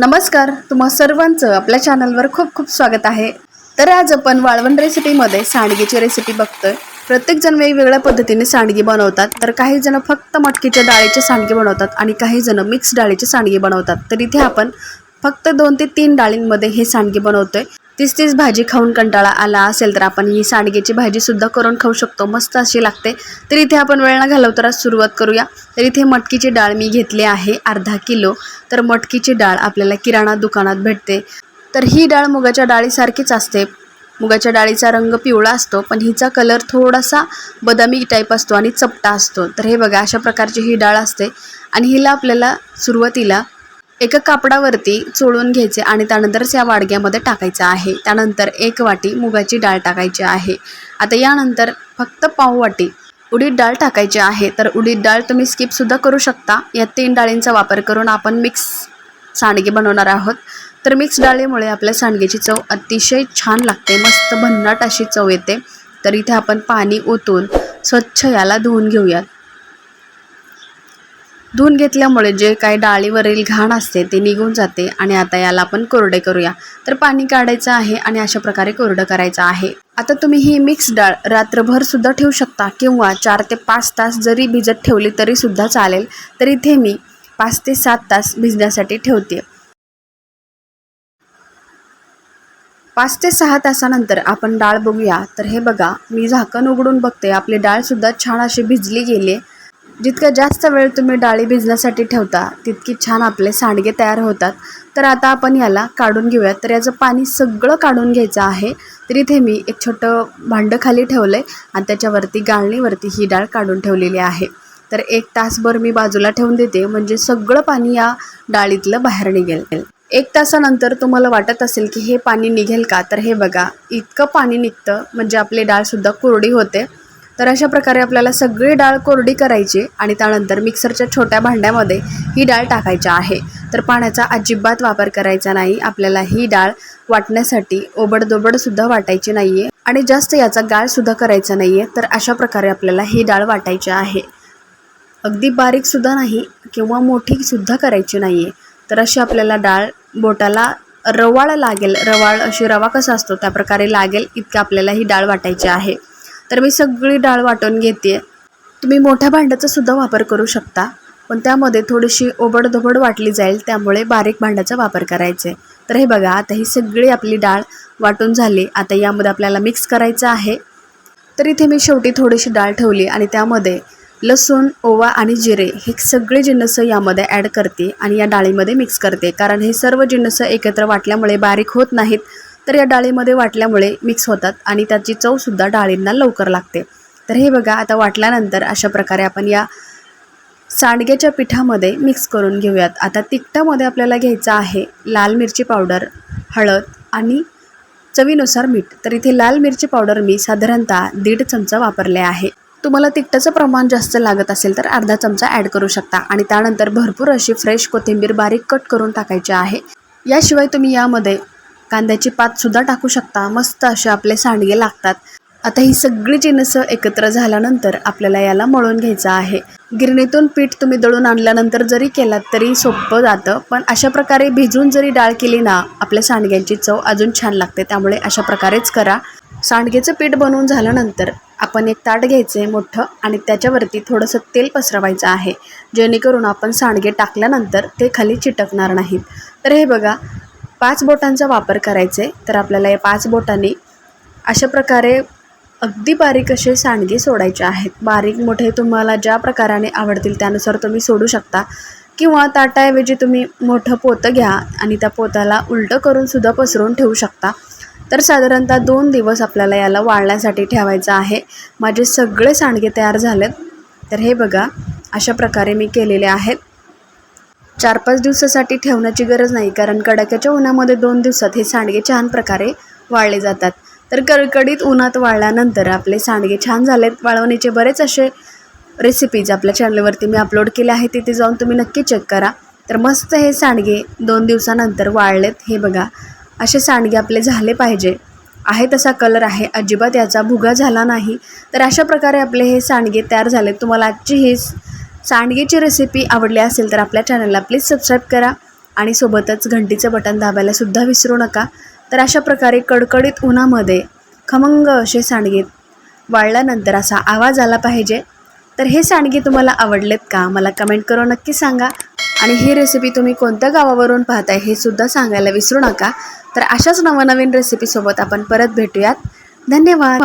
नमस्कार तुम्हा सर्वांचं आपल्या चॅनलवर खूप खूप स्वागत आहे. तर आज आपण वाळवण रेसिपीमध्ये सांडगेची रेसिपी बघतोय. प्रत्येक जण वेगवेगळ्या पद्धतीने सांडगी बनवतात. तर काही जण फक्त मटकीच्या डाळीचे सांडगे बनवतात आणि काही जण मिक्स डाळीचे सांडगे बनवतात. तर इथे आपण फक्त दोन ते तीन डाळींमध्ये हे सांडगे बनवतोय. तीच तीच भाजी खाऊन कंटाळा आला असेल तर आपण ही सांडगेची भाजी सुद्धा करून खाऊ शकतो. मस्त अशी लागते. तर इथे आपण वेळ न घालवता सुरुवात करूया. तर इथे मटकीची डाळ मी घेतली आहे अर्धा किलो. तर मटकीची डाळ आपल्याला किराणा दुकानात भेटते. तर ही डाळ मुगाच्या डाळीसारखीच असते. मुगाच्या डाळीचा रंग पिवळा असतो पण हिचा कलर थोडासा बदामी टाईप असतो आणि चपटा असतो. तर हे बघा अशा प्रकारची ही डाळ असते. आणि हिला आपल्याला सुरुवातीला एका कापडावरती चोळून घ्यायचे आणि त्यानंतरच या वाडग्यामध्ये टाकायचं आहे. त्यानंतर एक वाटी मुगाची डाळ टाकायची आहे. आता यानंतर फक्त पाव वाटी उडीद डाळ टाकायची आहे. तर उडीद डाळ तुम्ही स्किपसुद्धा करू शकता. या तीन डाळींचा वापर करून आपण मिक्स सांडगे बनवणार आहोत. तर मिक्स डाळीमुळे आपल्या सांडगेची चव अतिशय छान लागते. मस्त भन्नाट अशी चव येते. तर इथे आपण पाणी ओतून स्वच्छ याला धुवून घेऊयात. धुवून घेतल्यामुळे जे काही डाळीवरील घाण असते ते निघून जाते आणि आता याला आपण कोरडे करूया. तर पाणी काढायचं आहे आणि अशा प्रकारे कोरडं करायचं आहे. आता तुम्ही ही मिक्स डाळ रात्रभर सुद्धा ठेवू शकता किंवा चार ते पाच तास जरी भिजत ठेवली तरी सुद्धा चालेल. तर इथे मी पाच ते सात तास भिजण्यासाठी ठेवते. पाच ते सहा तासानंतर आपण डाळ बघूया. तर हे बघा मी झाकण उघडून बघते. आपली डाळसुद्धा छान अशी भिजली गेली जितका जास्त वेळ तुम्ही डाळी भिजण्यासाठी ठेवता तितकी छान आपले सांडगे तयार होतात. तर आता आपण याला काढून घेऊयात तर याचं पाणी सगळं काढून घ्यायचं आहे. तर इथे मी एक छोटं भांडं खाली ठेवलं आहे आणि त्याच्यावरती गाळणीवरती ही डाळ काढून ठेवलेली आहे. तर एक तासभर मी बाजूला ठेवून देते. म्हणजे सगळं पाणी या डाळीतलं बाहेर निघेल. एक तासानंतर तुम्हाला वाटत असेल की हे पाणी निघेल का? तर हे बघा इतकं पाणी निघतं. म्हणजे आपली डाळसुद्धा कोरडी होते. तर अशा प्रकारे आपल्याला सगळी डाळ कोरडी करायची आणि त्यानंतर मिक्सरच्या छोट्या भांड्यामध्ये ही डाळ टाकायची आहे. तर पाण्याचा अजिबात वापर करायचा नाही. आपल्याला ही डाळ वाटण्यासाठी ओबडदोबडसुद्धा वाटायची नाही आहे आणि जास्त याचा गाळसुद्धा करायचा नाही आहे तर अशा प्रकारे आपल्याला ही डाळ वाटायची आहे. अगदी बारीकसुद्धा नाही किंवा मोठीसुद्धा करायची नाही आहे तर अशी आपल्याला डाळ बोटाला रवाळ लागेल. रवाळ अशी रवा कसा असतो त्याप्रकारे लागेल इतकं आपल्याला ही डाळ वाटायची आहे. तर मी सगळी डाळ वाटून घेते तुम्ही मोठ्या भांड्याचा सुद्धा वापर करू शकता पण त्यामध्ये थोडीशी ओबडधोबड वाटली जाईल त्यामुळे बारीक भांड्याचा वापर करायचे. तर हे बघा आता ही सगळी आपली डाळ वाटून झाली. आता यामध्ये आपल्याला मिक्स करायचं आहे. तर इथे मी शेवटी थोडीशी डाळ ठेवली आणि त्यामध्ये लसूण ओवा आणि जिरे हे सगळे जिन्नस यामध्ये ॲड करते आणि या डाळीमध्ये मिक्स करते. कारण हे सर्व जिन्नस एकत्र वाटल्यामुळे बारीक होत नाहीत तर या डाळीमध्ये वाटल्यामुळे मिक्स होतात आणि त्याची चवसुद्धा डाळींना लवकर लागते. तर हे बघा आता वाटल्यानंतर अशा प्रकारे आपण या सांडग्याच्या पिठामध्ये मिक्स करून घेऊयात. आता तिखटामध्ये आपल्याला घ्यायचं आहे लाल मिरची पावडर हळद आणि चवीनुसार मीठ. तर इथे लाल मिरची पावडर मी साधारणतः दीड चमचा वापरले आहे. तुम्हाला तिखटाचं प्रमाण जास्त लागत असेल तर अर्धा चमचा ॲड करू शकता आणि त्यानंतर भरपूर अशी फ्रेश कोथिंबीर बारीक कट करून टाकायची आहे. याशिवाय तुम्ही यामध्ये कांद्याची पातसुद्धा टाकू शकता. मस्त असे आपले सांडगे लागतात. आता ही सगळी जिनसं एकत्र झाल्यानंतर आपल्याला याला मळून घ्यायचं आहे. गिरणीतून पीठ तुम्ही दळून आणल्यानंतर जरी केलात तरी सोपं जातं. पण अशा प्रकारे भिजून जरी डाळ केली ना आपल्या सांडग्यांची चव अजून छान लागते. त्यामुळे अशा प्रकारेच करा. सांडगेचं पीठ बनवून झाल्यानंतर आपण एक ताट घ्यायचं आहे मोठं आणि त्याच्यावरती थोडंसं तेल पसरवायचं आहे. जेणेकरून आपण सांडगे टाकल्यानंतर ते खाली चिटकणार नाहीत. तर हे बघा पाच बोटांचा वापर करायचा आहे तर आपल्याला या पाच बोटांनी अशा प्रकारे अगदी बारीक असे सांडगे सोडायचे आहेत. बारीक मोठे तुम्हाला ज्या प्रकाराने आवडतील त्यानुसार तुम्ही सोडू शकता. किंवा ताटाऐवजी तुम्ही मोठं पोतं घ्या आणि त्या पोताला उलटं करूनसुद्धा पसरून ठेवू शकता. तर साधारणतः दोन दिवस आपल्याला याला वाळण्यासाठी ठेवायचं आहे. माझे सगळे सांडगे तयार झालेत. तर हे बघा अशा प्रकारे मी केलेले आहेत. चार पाच दिवसासाठी ठेवण्याची गरज नाही कारण कडाक्याच्या उन्हामध्ये दोन दिवसात हे सांडगे छान प्रकारे वाळले जातात. तर कडकडीत उन्हात वाळल्यानंतर आपले सांडगे छान झालेत. वाळवणीचे बरेच असे रेसिपीज आपल्या चॅनलवरती मी अपलोड केले आहे तिथे जाऊन तुम्ही नक्की चेक करा. तर मस्त हे सांडगे दोन दिवसानंतर वाळलेत. हे बघा असे सांडगे आपले झाले पाहिजे. आहे तसा कलर आहे. अजिबात याचा भुगा झाला नाही. तर अशा प्रकारे आपले हे सांडगे तयार झाले तुम्हाला आजची ही सांडगेची रेसिपी आवडली असेल तर आपल्या चॅनलला प्लीज सबस्क्राईब करा. आणि सोबतच घंटीचं बटन दाबायला सुद्धा विसरू नका. तर अशा प्रकारे कडकडीत उन्हामध्ये खमंग असे सांडगे वाळल्यानंतर असा आवाज आला पाहिजे. तर हे सांडगे तुम्हाला आवडलेत का? मला कमेंट करून नक्की सांगा. आणि ही रेसिपी तुम्ही कोणत्या गावावरून पाहताय हे सुद्धा सांगायला विसरू नका. तर अशाच नवनवीन रेसिपीसोबत आपण परत भेटूयात. धन्यवाद.